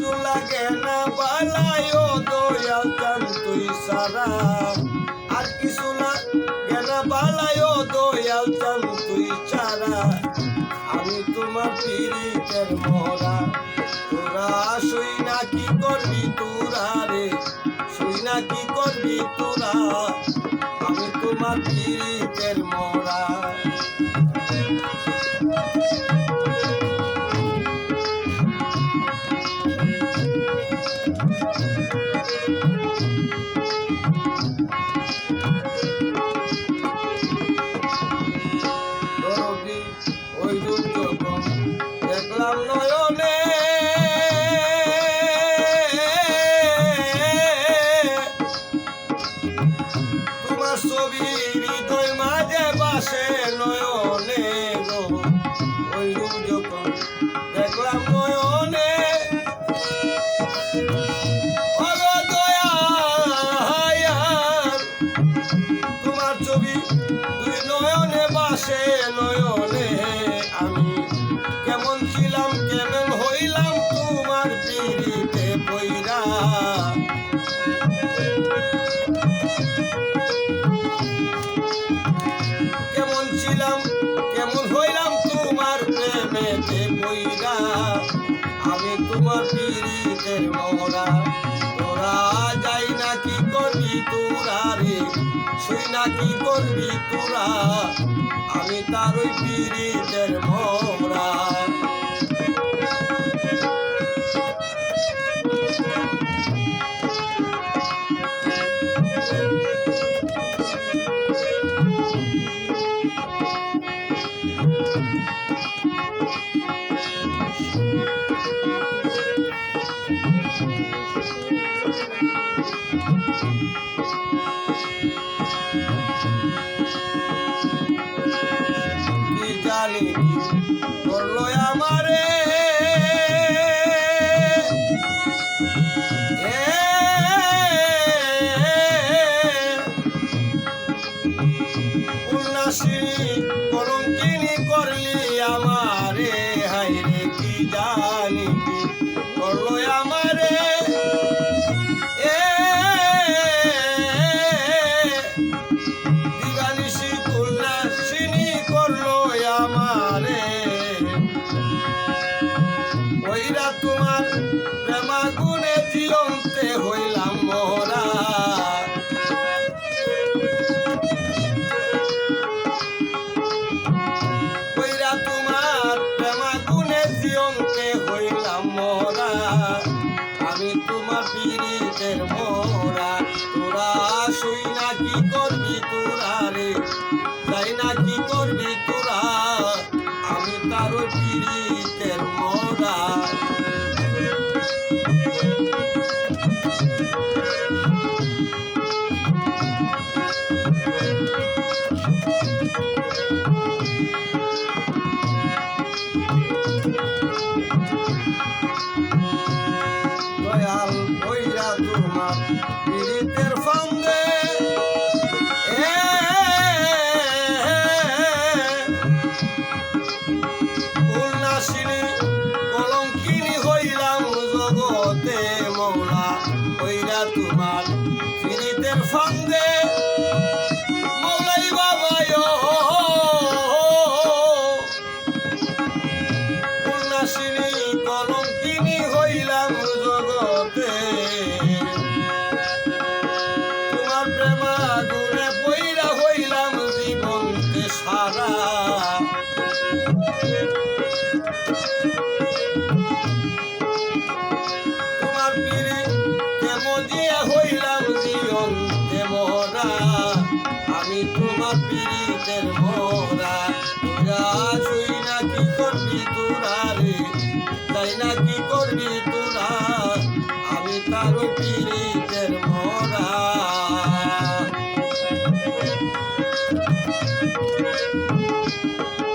কিছু লাগে না বালাই, ও দয়াল চান তুই সারা। আর কিছু লাগে না বালাই, ও দয়াল চান তুই ছাড়া আমি তোমার পিড়িতের মরা। তোমার ছবি দুই নয়নে কেমন ছিলাম কেমন হইলাম তোমার পিড়িতে পইরা কেমন ছিলাম, কেমন হইলাম, তোমার প্রেমেতে পইরা আমি তোমার পিড়িতের মরা তোরা যাই না কি করবি তোরা রে? শুই না কি করবি তোরা? আমি তার ওই পিড়িতের মরা করল আমারে। হাইরে কি জানি কি করল জিয়ন্তে হইলাম মোরা দয়াল কইরা তোমার পীড়িতের ফান্দে তোমার পীড়িতের ফান্দে তোমার পিড়ি কেমন দিয়া হইলাম জীবনকে মরা আমি তোমার পিড়িতের মরা তোরা শুই না কি করবি তোরা রে? তাই না কি করবি তোরা? আমি তার পিড়ি